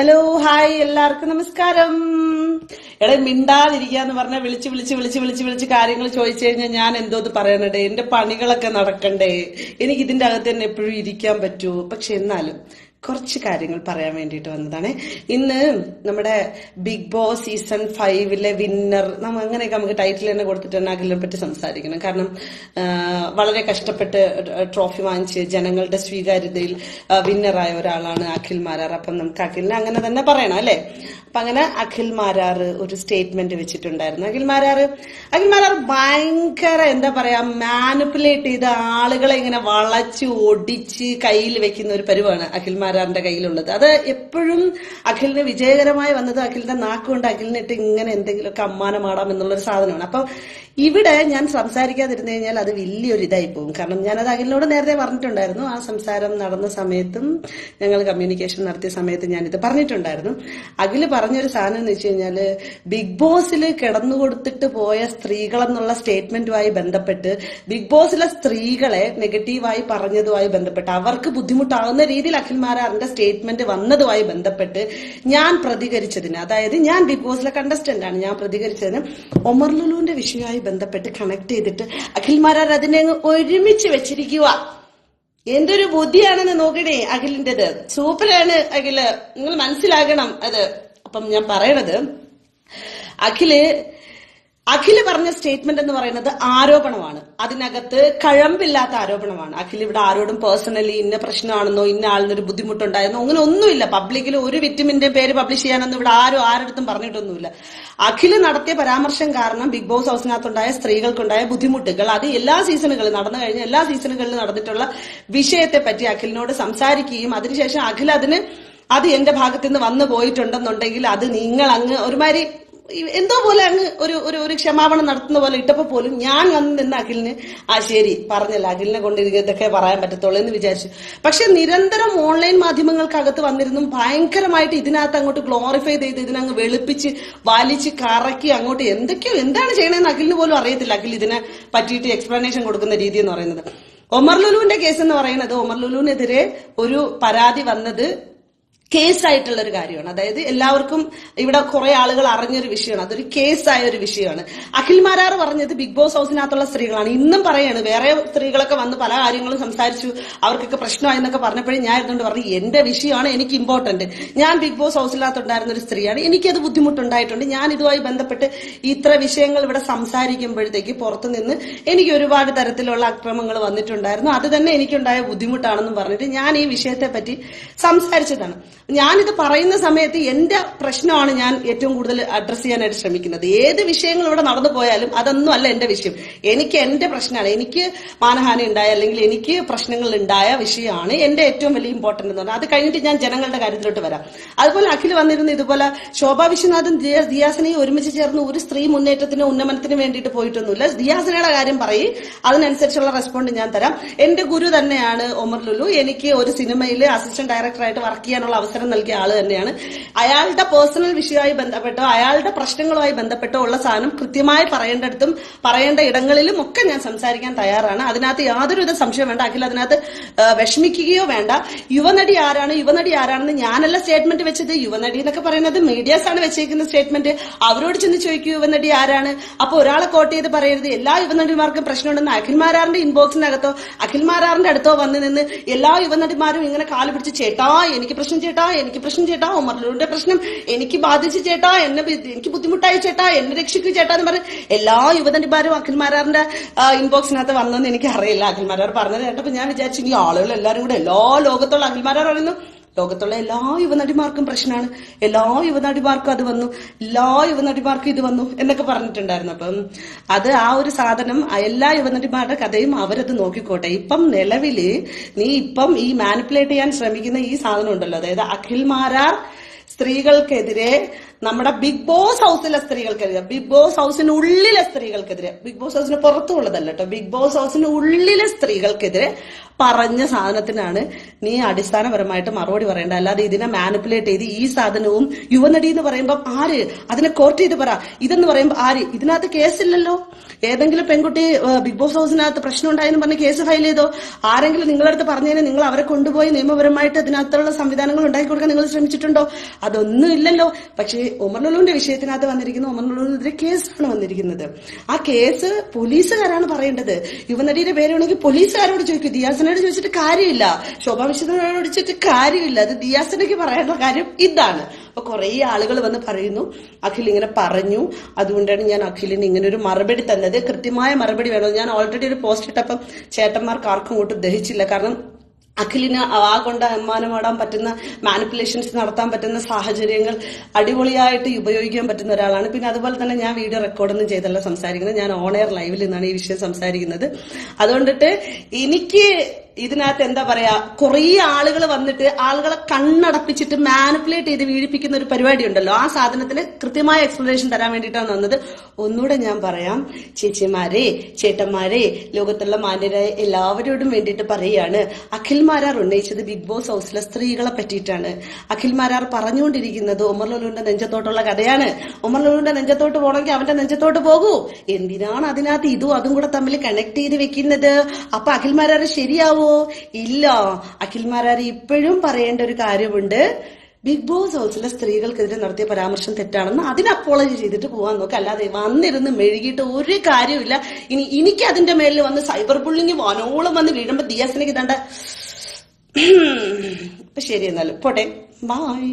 Hello hi എല്ലാവർക്കും നമസ്കാരം. എടെ മിണ്ടാതിരിക്കാന്ന് പറഞ്ഞാൽ വിളിച്ച് വിളിച്ച് വിളിച്ച് വിളിച്ച് വിളിച്ച് കാര്യങ്ങൾ ചോദിച്ചു കഴിഞ്ഞാൽ ഞാൻ എന്തോ പറയണടേ. എന്റെ പണികളൊക്കെ നടക്കണ്ടേ. എനിക്ക് ഇതിന്റെ അകത്ത് തന്നെ എപ്പോഴും ഇരിക്കാൻ പറ്റൂ. പക്ഷെ എന്നാലും കുറച്ച് കാര്യങ്ങൾ പറയാൻ വേണ്ടിയിട്ട് വന്നതാണ്. ഇന്ന് നമ്മുടെ ബിഗ് ബോസ് സീസൺ ഫൈവിലെ വിന്നർ നമ്മൾ അങ്ങനെയൊക്കെ നമുക്ക് ടൈറ്റിൽ തന്നെ കൊടുത്തിട്ട് തന്നെ അഖിലിനെ പറ്റി സംസാരിക്കണം. കാരണം വളരെ കഷ്ടപ്പെട്ട് ട്രോഫി വാങ്ങിച്ച് ജനങ്ങളുടെ സ്വീകാര്യതയിൽ വിന്നറായ ഒരാളാണ് അഖിൽ മാരാർ. അപ്പം നമുക്ക് അഖിലിനെ അങ്ങനെ തന്നെ പറയണം അല്ലേ? അപ്പൊ അങ്ങനെ അഖിൽ മാരാർ ഒരു സ്റ്റേറ്റ്മെന്റ് വെച്ചിട്ടുണ്ടായിരുന്നു. അഖിൽ മാരാർ അഖിൽ മാരാർ ഭയങ്കര എന്താ പറയാ മാനിപ്പുലേറ്റ് ചെയ്ത് ആളുകളെ ഇങ്ങനെ വളച്ച് ഒടിച്ച് കയ്യിൽ വെക്കുന്ന ഒരു പരിവാണ് അഖിൽ മാരാറിന്റെ കയ്യിലുള്ളത്. അത് എപ്പോഴും അഖിലിന് വിജയകരമായി വന്നത് അഖിലിന്റെ നാക്കുകൊണ്ട് അഖിലിനിട്ട് ഇങ്ങനെ എന്തെങ്കിലുമൊക്കെ അമ്മാനമാടാം എന്നുള്ളൊരു സാധനമാണ്. അപ്പം ഇവിടെ ഞാൻ സംസാരിക്കാതിരുന്നു കഴിഞ്ഞാൽ അത് വലിയൊരു ഇതായി പോകും. കാരണം ഞാനത് അഖിലിനോട് നേരത്തെ പറഞ്ഞിട്ടുണ്ടായിരുന്നു. ആ സംസാരം നടന്ന സമയത്തും ഞങ്ങൾ കമ്മ്യൂണിക്കേഷൻ നടത്തിയ സമയത്ത് ഞാൻ ഇത് പറഞ്ഞിട്ടുണ്ടായിരുന്നു. അഖിൽ പറഞ്ഞൊരു സാധനം എന്ന് വെച്ച് കഴിഞ്ഞാൽ ബിഗ് ബോസിൽ കിടന്നു കൊടുത്തിട്ട് പോയ സ്ത്രീകളെന്നുള്ള സ്റ്റേറ്റ്മെന്റുമായി ബന്ധപ്പെട്ട് ബിഗ് ബോസിലെ സ്ത്രീകളെ നെഗറ്റീവായി പറഞ്ഞതുമായി ബന്ധപ്പെട്ട് അവർക്ക് ബുദ്ധിമുട്ടാകുന്ന രീതിയിൽ അഖിൽ മാരാറിന്റെ സ്റ്റേറ്റ്മെന്റ് വന്നതുമായി ബന്ധപ്പെട്ട് ഞാൻ പ്രതികരിച്ചതിന് അതായത് ഞാൻ ബിഗ് ബോസിലെ കണ്ടസ്റ്റന്റ് ആണ് ഞാൻ പ്രതികരിച്ചതിന് ഒമർ ലുലുവിന്റെ വിഷയമായി ബന്ധപ്പെട്ട് കണക്ട് ചെയ്തിട്ട് അഖിൽ മാരാർ അതിനെ ഒരുമിച്ച് വെച്ചിരിക്കുക എന്തൊരു ബുദ്ധിയാണെന്ന് നോക്കണേ അഖിലിന്റേത്. സൂപ്പറാണ് അഖിൽ. നിങ്ങൾ മനസ്സിലാകണം അത്. അപ്പം ഞാൻ പറയണത് അഖിൽ അഖിൽ പറഞ്ഞ സ്റ്റേറ്റ്മെന്റ് എന്ന് പറയുന്നത് ആരോപണമാണ്. അതിനകത്ത് കഴമ്പില്ലാത്ത ആരോപണമാണ്. അഖിൽ ഇവിടെ ആരോടും പേഴ്സണലി ഇന്ന പ്രശ്നമാണെന്നോ ഇന്ന ആളിനൊരു ബുദ്ധിമുട്ടുണ്ടായെന്നോ അങ്ങനെ ഒന്നുമില്ല. പബ്ലിക്കിൽ ഒരു വിറ്റമിന്റെ പേര് പബ്ലിഷ് ചെയ്യാനൊന്നും ഇവിടെ ആരും ആരടുത്തും പറഞ്ഞിട്ടൊന്നുമില്ല. അഖിൽ നടത്തിയ പരാമർശം കാരണം ബിഗ് ബോസ് ഹൗസിനകത്തുണ്ടായ സ്ത്രീകൾക്കുണ്ടായ ബുദ്ധിമുട്ടുകൾ അത് എല്ലാ സീസണുകളിലും നടന്നു കഴിഞ്ഞ എല്ലാ സീസണുകളിലും നടന്നിട്ടുള്ള വിഷയത്തെ പറ്റി അഖിലിനോട് സംസാരിക്കുകയും അതിനുശേഷം അഖിൽ അതിന് അത് എന്റെ ഭാഗത്ത് നിന്ന് വന്നു പോയിട്ടുണ്ടെന്നുണ്ടെങ്കിൽ അത് നിങ്ങൾ അങ്ങ് ഒരുമാതിരി എന്തോ പോലെ അങ്ങ് ഒരു ഒരു ഒരു ക്ഷമാപണം നടത്തുന്ന പോലെ ഇട്ടപ്പോ പോലും ഞാൻ വന്ന് നിന്ന് അഖിലിന് ആ ശരി പറഞ്ഞല്ല അഖിലിനെ കൊണ്ട് ഇതൊക്കെ പറയാൻ പറ്റത്തുള്ളൂ എന്ന് വിചാരിച്ചു. പക്ഷെ നിരന്തരം ഓൺലൈൻ മാധ്യമങ്ങൾക്കകത്ത് വന്നിരുന്നും ഭയങ്കരമായിട്ട് ഇതിനകത്ത് അങ്ങോട്ട് ഗ്ലോറിഫൈ ചെയ്ത് ഇതിനങ്ങ് വെളുപ്പിച്ച് വലിച്ച് കറക്കി അങ്ങോട്ട് എന്തൊക്കെയോ എന്താണ് ചെയ്യണമെന്ന് അഖിലിന് പോലും അറിയത്തില്ല. അഖിൽ ഇതിനെ പറ്റിയിട്ട് എക്സ്പ്ലനേഷൻ കൊടുക്കുന്ന രീതി എന്ന് പറയുന്നത്. ഒമർ ലുലുവിന്റെ കേസ് എന്ന് പറയുന്നത് ഒമർ ലുലുവിനെതിരെ ഒരു പരാതി വന്നത് കേസായിട്ടുള്ള ഒരു കാര്യമാണ്. അതായത് എല്ലാവർക്കും ഇവിടെ കുറെ ആളുകൾ അറിഞ്ഞൊരു വിഷയമാണ്. അതൊരു കേസായ ഒരു വിഷയമാണ്. അഖിൽ മാരാർ പറഞ്ഞത് ബിഗ് ബോസ് ഹൗസിനകത്തുള്ള സ്ത്രീകളാണ്. ഇന്നും പറയാണ് വേറെ സ്ത്രീകളൊക്കെ വന്ന് പല കാര്യങ്ങളും സംസാരിച്ചു അവർക്കൊക്കെ പ്രശ്നമായി എന്നൊക്കെ പറഞ്ഞപ്പോഴേ ഞാൻ ഇരുന്നുകൊണ്ട് പറഞ്ഞു എന്റെ വിഷയമാണ് എനിക്ക് ഇമ്പോർട്ടന്റ് ഞാൻ ബിഗ് ബോസ് ഹൗസിനകത്തുണ്ടായിരുന്ന ഒരു സ്ത്രീയാണ്. എനിക്കത് ബുദ്ധിമുട്ടുണ്ടായിട്ടുണ്ട്. ഞാൻ ഇതുമായി ബന്ധപ്പെട്ട് ഇത്ര വിഷയങ്ങൾ ഇവിടെ സംസാരിക്കുമ്പോഴത്തേക്ക് പുറത്തുനിന്ന് എനിക്ക് ഒരുപാട് തരത്തിലുള്ള അക്രമങ്ങൾ വന്നിട്ടുണ്ടായിരുന്നു. അത് തന്നെ എനിക്കുണ്ടായ ബുദ്ധിമുട്ടാണെന്നും പറഞ്ഞിട്ട് ഞാൻ ഈ വിഷയത്തെ പറ്റി സംസാരിച്ചതാണ്. ഞാനിത് പറയുന്ന സമയത്ത് എന്റെ പ്രശ്നമാണ് ഞാൻ ഏറ്റവും കൂടുതൽ അഡ്രസ് ചെയ്യാനായിട്ട് ശ്രമിക്കുന്നത്. ഏത് വിഷയങ്ങൾ ഇവിടെ നടന്നു പോയാലും അതൊന്നും അല്ല എന്റെ വിഷയം. എനിക്ക് എന്റെ പ്രശ്നമാണ്. എനിക്ക് മാനഹാനി ഉണ്ടായ അല്ലെങ്കിൽ എനിക്ക് പ്രശ്നങ്ങൾ ഉണ്ടായ വിഷയമാണ് എന്റെ ഏറ്റവും വലിയ ഇമ്പോർട്ടന്റ് എന്ന് പറഞ്ഞാൽ അത് കഴിഞ്ഞിട്ട് ഞാൻ ജനങ്ങളുടെ കാര്യത്തിലോട്ട് വരാം. അതുപോലെ അഖിൽ വന്നിരുന്ന ഇതുപോലെ ശോഭാ വിശ്വനാഥും ദിയ- ദിയാസനയും ഒരുമിച്ച് ചേർന്ന് ഒരു സ്ത്രീ മുന്നേറ്റത്തിന് ഉന്നമനത്തിന് വേണ്ടിയിട്ട് പോയിട്ടൊന്നുമില്ല. ദിയാസനയുടെ കാര്യം പറയും. അതിനനുസരിച്ചുള്ള റെസ്പോണ്ട് ഞാൻ തരാം. എന്റെ ഗുരു തന്നെയാണ് ഒമർ ലുലു. എനിക്ക് ഒരു സിനിമയിൽ അസിസ്റ്റന്റ് ഡയറക്ടറായിട്ട് വർക്ക് ചെയ്യാനുള്ള അവസരം നൽകിയ ആൾ തന്നെയാണ്. അയാളുടെ പേഴ്സണൽ വിഷയമായി ബന്ധപ്പെട്ടോ അയാളുടെ പ്രശ്നങ്ങളുമായി ബന്ധപ്പെട്ടോ ഉള്ള സാധനം കൃത്യമായി പറയേണ്ടടുത്തും പറയേണ്ട ഇടങ്ങളിലും ഒക്കെ ഞാൻ സംസാരിക്കാൻ തയ്യാറാണ്. അതിനകത്ത് യാതൊരുവിധ സംശയം വേണ്ട. അഖിൽ അതിനകത്ത് വിഷമിക്കുകയോ വേണ്ട. യുവനടി ആരാണ്? യുവനടി ആരാണെന്ന് ഞാനല്ല സ്റ്റേറ്റ്മെന്റ് വെച്ചത്. യുവനടി എന്നൊക്കെ പറയുന്നത് മീഡിയാസ് ആണ് വെച്ചേക്കുന്ന സ്റ്റേറ്റ്മെന്റ് അവരോട് ചെന്ന് ചോദിക്കൂ യുവനടി ആരാണ്? അപ്പൊ ഒരാളെ കോട്ട് ചെയ്ത് പറയരുത്. എല്ലാ യുവനടിമാർക്കും പ്രശ്നമുണ്ടെന്ന് അഖിൽമാരാറിന്റെ ഇൻബോക്സിനകത്തോ അഖിൽമാരാറിന്റെ അടുത്തോ വന്ന് നിന്ന് എല്ലാ യുവനടിമാരും ഇങ്ങനെ കാൽ പിടിച്ച് ചേട്ടാ എനിക്ക് പ്രശ്നം ചേട്ടാ എനിക്ക് പ്രശ്നം ചേട്ടാ ഒമർലൂരിന്റെ പ്രശ്നം. എനിക്ക് ബാധിച്ചു ചേട്ടാ എന്നെ എനിക്ക് ബുദ്ധിമുട്ടായി ചേട്ടാ എന്നെ രക്ഷിക്കൂ ചേട്ടാ എന്ന് പറഞ്ഞ് എല്ലാ യുവതന്മാരും അഖിൽമാരാറിന്റെ ഇൻബോക്സിനകത്ത് വന്നെന്ന് എനിക്ക് അറിയില്ല അഖിൽമാരാർ പറഞ്ഞത് കേട്ടപ്പോ ഞാൻ വിചാരിച്ചു ഈ ആളുകൾ എല്ലാവരും കൂടെ എല്ലാ ലോകത്തുള്ള അഖിൽമാരാർ പറയുന്നു ലോകത്തുള്ള എല്ലാ യുവനടിമാർക്കും പ്രശ്നമാണ് എല്ലാ യുവനടിമാർക്കും അത് വന്നു. എല്ലാ യുവനടിമാർക്കും ഇത് വന്നു എന്നൊക്കെ പറഞ്ഞിട്ടുണ്ടായിരുന്നു. അപ്പം അത് ആ ഒരു സാധനം എല്ലാ യുവനടിമാരുടെ കഥയും അവരത് നോക്കിക്കോട്ടെ. ഇപ്പം നിലവിൽ നീ ഇപ്പം ഈ മാനിപ്പുലേറ്റ് ചെയ്യാൻ ശ്രമിക്കുന്ന ഈ സാധനം ഉണ്ടല്ലോ. അതായത് അഖിൽ മാരാർ സ്ത്രീകൾക്കെതിരെ നമ്മുടെ ബിഗ് ബോസ് ഹൗസിലെ സ്ത്രീകൾക്കെതിരെ ബിഗ് ബോസ് ഹൗസിനുള്ളിലെ സ്ത്രീകൾക്കെതിരെ ബിഗ് ബോസ് ഹൗസിന് പുറത്തുള്ളതല്ല കേട്ടോ ബിഗ് ബോസ് ഹൗസിന് ഉള്ളിലെ സ്ത്രീകൾക്കെതിരെ പറഞ്ഞ സാധനത്തിനാണ് നീ അടിസ്ഥാനപരമായിട്ട് മറുപടി പറയേണ്ട അല്ലാതെ ഇതിനെ മാനിപ്പുലേറ്റ് ചെയ്ത് ഈ സാധനവും യുവനടി എന്ന് പറയുമ്പോൾ ആര്? അതിനെ കോർട്ട് ചെയ്ത് പറ. ഇതെന്ന് പറയുമ്പോൾ ആര്? ഇതിനകത്ത് കേസില്ലല്ലോ. ഏതെങ്കിലും പെൺകുട്ടി ബിഗ് ബോസ് ഹൗസിനകത്ത് പ്രശ്നം ഉണ്ടായെന്ന് പറഞ്ഞ് കേസ് ഫയൽ ചെയ്തോ? ആരെങ്കിലും നിങ്ങളുടെ അടുത്ത് പറഞ്ഞതിന് നിങ്ങൾ അവരെ കൊണ്ടുപോയി നിയമപരമായിട്ട് ഇതിനകത്തുള്ള സംവിധാനങ്ങൾ ഉണ്ടാക്കി കൊടുക്കാൻ നിങ്ങൾ ശ്രമിച്ചിട്ടുണ്ടോ? അതൊന്നും ഇല്ലല്ലോ. പക്ഷേ ഉമർ ലുലുവിന്റെ വിഷയത്തിനകത്ത് വന്നിരിക്കുന്ന. ഉമർ ലുലുവിനെതിരെ കേസാണ് വന്നിരിക്കുന്നത്. ആ കേസ് പോലീസുകാരാണ് പറയേണ്ടത്. യുവനടിയുടെ പേരാണെങ്കിൽ പോലീസുകാരോട് ചോദിക്കും. ദിയാസനോട് ചോദിച്ചിട്ട് കാര്യമില്ല. ശോഭാ വിശ്വനോട് ചോദിച്ചിട്ട് കാര്യമില്ല. അത് ദിയാസനയ്ക്ക് പറയാനുള്ള കാര്യം ഇതാണ്. അപ്പൊ കുറെ ആളുകൾ വന്ന് പറയുന്നു. അഖിൽ ഇങ്ങനെ പറഞ്ഞു. അതുകൊണ്ടാണ് ഞാൻ അഖിലിന് ഇങ്ങനെ ഒരു മറുപടി തന്നത്. കൃത്യമായ മറുപടി വേണം. ഞാൻ ഓൾറെഡി ഒരു പോസ്റ്റ് ഇട്ടപ്പം ചേട്ടന്മാർക്ക് ആർക്കും അങ്ങോട്ട് ദഹിച്ചില്ല. കാരണം അഖിലിന് ആ കൊണ്ട് അമ്മാനമാടാൻ പറ്റുന്ന മാനിപ്പുലേഷൻസ് നടത്താൻ പറ്റുന്ന സാഹചര്യങ്ങൾ അടിപൊളിയായിട്ട് ഉപയോഗിക്കാൻ പറ്റുന്ന ഒരാളാണ്. പിന്നെ അതുപോലെ തന്നെ ഞാൻ വീഡിയോ റെക്കോർഡൊന്നും ചെയ്തല്ല സംസാരിക്കുന്നത്. ഞാൻ ഓൺ എയർ ലൈവിൽ നിന്നാണ് ഈ വിഷയം സംസാരിക്കുന്നത്. അതുകൊണ്ടിട്ട് എനിക്ക് ഇതിനകത്ത് എന്താ പറയാ കുറേ ആളുകൾ വന്നിട്ട് ആളുകളെ കണ്ണടപ്പിച്ചിട്ട് മാനിപ്പുലേറ്റ് ചെയ്ത് വീഴിപ്പിക്കുന്ന ഒരു പരിപാടി ഉണ്ടല്ലോ. ആ സാധനത്തിന് കൃത്യമായ എക്സ്പ്ലനേഷൻ തരാൻ വേണ്ടിയിട്ടാണ് വന്നത്. ഒന്നുകൂടെ ഞാൻ പറയാം. ചേച്ചിമാരെ ചേട്ടന്മാരെ ലോകത്തുള്ള മാന്യരായ എല്ലാവരോടും വേണ്ടിയിട്ട് പറയാണ് അഖിൽ മാരാർ ഉന്നയിച്ചത് ബിഗ് ബോസ് ഹൗസിലെ സ്ത്രീകളെ പറ്റിയിട്ടാണ്. അഖിൽ മാരാർ പറഞ്ഞുകൊണ്ടിരിക്കുന്നത് ഒമർ ലുലുവിന്റെ നെഞ്ചത്തോട്ടുള്ള കഥയാണ്. ഒമർ ലുലുവിന്റെ നെഞ്ചത്തോട്ട് പോകണമെങ്കിൽ അവന്റെ നെഞ്ചത്തോട്ട് പോകൂ. എന്തിനാണ് അതിനകത്ത് ഇതും അതും കൂടെ തമ്മിൽ കണക്ട് ചെയ്ത് വെക്കുന്നത്? അപ്പൊ അഖിൽ മാരാർ ശരിയാവോ? ഇല്ല. അഖിൽ മാരാർ ഇപ്പോഴും പറയേണ്ട ഒരു കാര്യമുണ്ട്. ബിഗ് ബോസ് ഹൗസിലെ സ്ത്രീകൾക്കെതിരെ നടത്തിയ പരാമർശം തെറ്റാണെന്ന് അതിന് അപ്പോളജി ചെയ്തിട്ട് പോകാൻ നോക്കുക അല്ലാതെ വന്നിരുന്ന് മെഴുകിയിട്ട് ഒരു കാര്യമില്ല ഇനി എനിക്ക് അതിന്റെ മേലിൽ വന്ന് സൈബർ ബുള്ളിങ് വനോളം വന്ന് വീഴുമ്പോ ദിയാസിനേക്ക് തണ്ട അപ്പൊ ശരി എന്നാലും പോട്ടെ. ബായ്